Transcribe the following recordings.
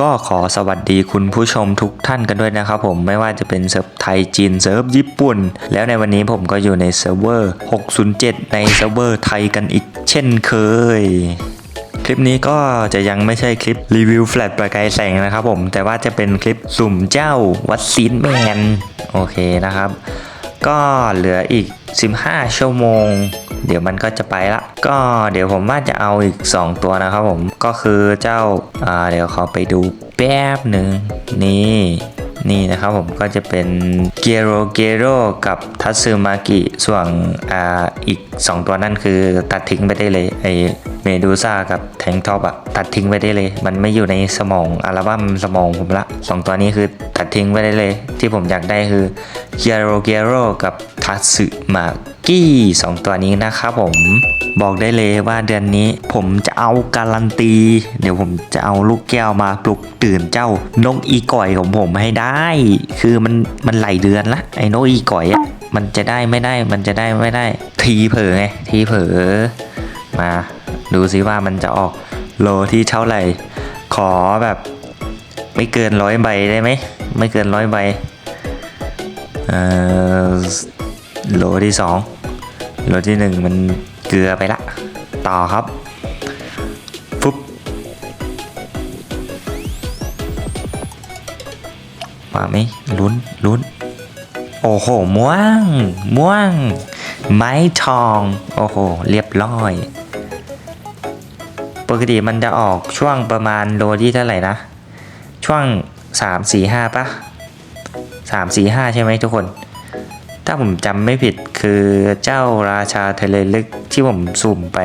ก็ขอสวัสดีคุณผู้ชมทุกท่านกันด้วยนะครับผมไม่ว่าจะเป็นเซิร์ฟไทยจีนเซิร์ฟญี่ปุ่น แล้วในวันนี้ผมก็อยู่ในเซิร์ฟเวอร์ 607 ในเซิร์ฟเวอร์ไทยกันอีกเช่นเคย คลิปนี้ก็จะยังไม่ใช่คลิปรีวิวแฟลตประกายแสงนะครับผมแต่ว่าจะเป็นคลิปสุ่มเจ้าวัดซีนแมนโอเคนะครับ ก็เหลืออีก 15 ชั่วโมง เดี๋ยวมันก็จะไปละ ก็เดี๋ยวผมว่าจะเอาอีก 2 ตัวนะครับผม ก็คือเจ้าอ่าเดี๋ยวขอไปดูแป๊บหนึ่งนี่นี่นะครับผมก็จะเป็นเกโรเกโรกับทัตสึมากิส่วนอ่าอีก 2 ตัวนั่นคือตัดทิ้งไปได้เลยไอ เมดูซ่ากับแทงท็อปอะตัดทิ้งไปได้เลย มันไม่อยู่ในสมองอัลบั้มสมองผมละสองตัวนี้คือตัดทิ้งไปได้เลย ที่ผมอยากได้คือเกโรเกโรกับทัตสึมากิสองตัวนี้นะครับผมบอกได้เลยว่าเดือนนี้ผมจะเอาการันตี เดี๋ยวผมจะเอาลูกแก้วมาปลุกตื่นเจ้านกอีก่อยของผมให้ได้ คือมันมันไหลายเดือนละไอ้นกอีก่อยอะมันจะได้ไม่ได้มันจะได้ไม่ได้ ทีเผลอไงทีเผลอมา ดูซิว่ามันจะออกโลที่เท่าไหร่ ขอแบบ ไม่เกินร้อยใบได้ไหม ไม่เกินร้อยใบเอ่อโลที่สองโลที่หนึ่งมันเกลือไปละ ต่อครับปุ๊บมาไหมลุ้นลุ้นโอ้โห ม่วง ม่วง ไม้ทอง โอ้โห เรียบร้อย ปกติมันจะออกช่วงประมาณโลที่เท่าไหร่นะ ช่วง 3 4 5ปะ3 4 5 ใช่ไหมทุกคน ถ้าผมจำไม่ผิดคือเจ้าราชาเทเลลึกที่ผมสุ่มไป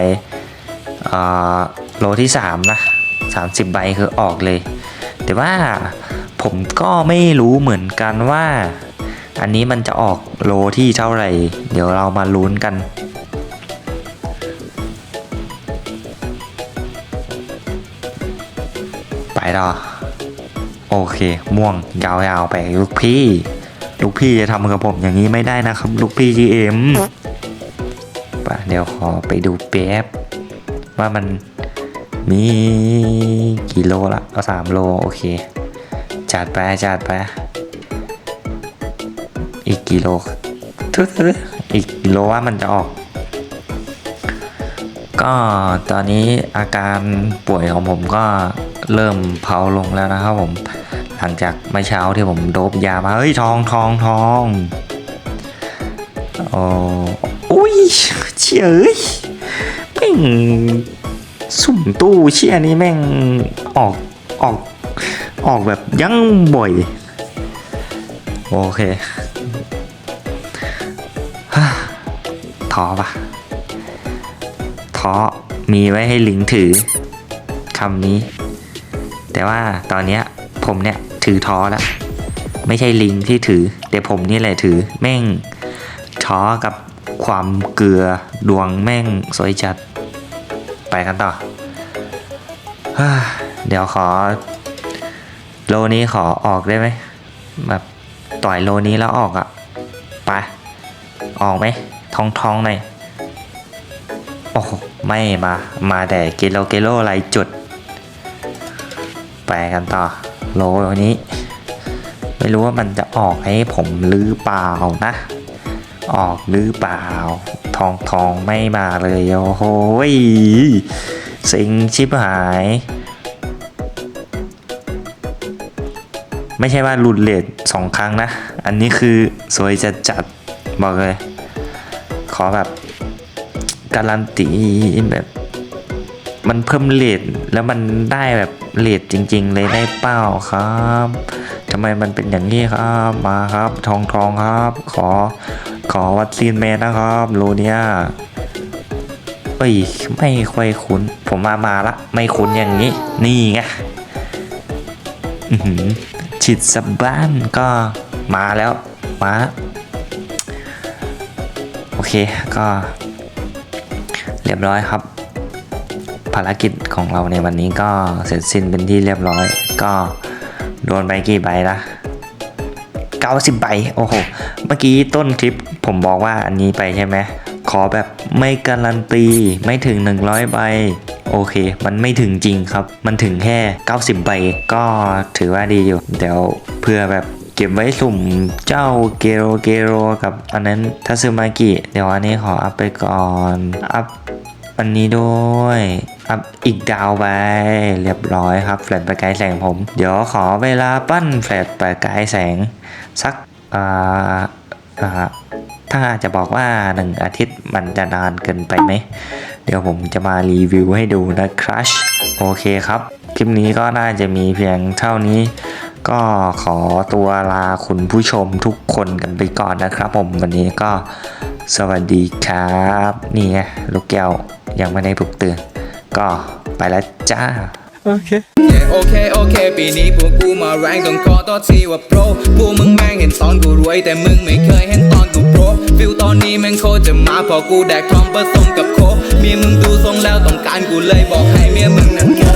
อ่อโลที่ 3 นะ 30 ใบคือออกเลย แต่ว่าผมก็ไม่รู้เหมือนกันว่า อันนี้มันจะออกโลที่เท่าไหร่ เดี๋ยวเรามาลุ้นกัน ไปต่อโอเค ม่วงยาวๆไปลูกพี่ ลูกพี่จะทำกับผมอย่างนี้ไม่ได้นะครับ ลูกพี่ GM ปะเดี๋ยวขอไปดูแป๊บ ว่ามันมีกี่โลละเอาสามโล โอเค จัดไปจัดไป อีกกี่โลทุกอีกกี่โลว่ามันจะออก ก็ตอนนี้อาการป่วยของผมก็ เริ่มเผาลงแล้วนะครับผม หลังจากเมื่อเช้าที่ผมโดบยามาเฮ้ยทองทองทองโอ้อุ้ยเชี่ยแม่งสุ่มตู้เชี่ยนี้แม่งออกออกออกแบบยังบ่อย โอเคท้อปะท้อมีไว้ให้ลิงถือคำนี้ แต่ว่าตอนเนี้ยผมเนี่ยถือท้อแล้วไม่ใช่ลิงที่ถือ แต่ผมนี่แหละถือแม่งท้อกับความเกลือดวงแม่งสวยจัด ไปกันต่อ เดี๋ยวขอ โลนี้ขอออกได้ไหมแบบต่อยโลนี้แล้วออกอะไปออกไหมทองทองหน่อยโอ้ไม่มา มาแต่เกโลเกโลไรจุด ไปกันต่อโลนี้ ไม่รู้ว่ามันจะออกให้ผมหรือเปล่านะ ออกหรือเปล่า ทองทองไม่มาเลยโอ้โหสิงชิบหาย ไม่ใช่ว่าหลุดเลทสองครั้งนะ อันนี้คือสวยจัดจัดบอกเลย ขอแบบการันตีแบบ มันเพิ่มเลทแล้วมันได้แบบ เลทจริง ๆ เลยได้เป้าครับทำไมมันเป็นอย่างนี้ครับมาครับทองทองครับ ขอขอวัดซีนแมนนะครับโลเนียเอ้ยไม่ค่อยคุ้น ผมมามาละ ไม่คุ้นอย่างนี้ นี่ไงฉิดสบ้านก็มาแล้วมาโอเคก็ เรียบร้อยครับ ภารกิจของเราในวันนี้ก็เสร็จสิ้นเป็นที่เรียบร้อย ก็โดนไปกี่ใบละ90ใบโอ้โห เมื่อกี้ต้นคลิปผมบอกว่าอันนี้ไปใช่ไหมขอแบบไม่การันตีไม่ถึง 100 ใบ โอเค มันไม่ถึงจริงครับ มันถึงแค่ 90 ใบ ก็ถือว่าดีอยู่ เดี๋ยวเพื่อแบบเก็บไว้สุ่มเจ้าเกโรเกโรกับอันนั้นทัซึมากิ เดี๋ยวอันนี้ขออัพไปก่อน อัพอันนี้ด้วย อัพอีกดาวไปเรียบร้อยครับแฟลชประกายแสงผม เดี๋ยวขอเวลาปั้นแฟลชประกายแสงสักอ่าอ่าถ้าจะบอกว่าหนึ่งอาทิตย์มันจะนานเกินไปไหม เดี๋ยวผมจะมารีวิวให้ดูนะครับโอเคครับ คลิปนี้ก็น่าจะมีเพียงเท่านี้ ก็ขอตัวลาคุณผู้ชมทุกคนกันไปก่อนนะครับผมวันนี้ก็สวัสดีครับ นี่ไงลูกแก้วยังไม่ได้ปลุกตื่น ก็ไปแล้วจ้า โอเค โอเค โอเค ปีนี้พวกกูมาแรงต้องขอต่อทีว่าโปรพวกมึงแม่งเห็นตอนกูรวย แต่มึงไม่เคยเห็นตอนกูโปรฟิลตอนนี้แม่งโคตรจะมาพอกูแดกทองผสมกับโคกเมียมึงดูทรงแล้วต้องการกูเลยบอกให้เมียมึงนั้นโง่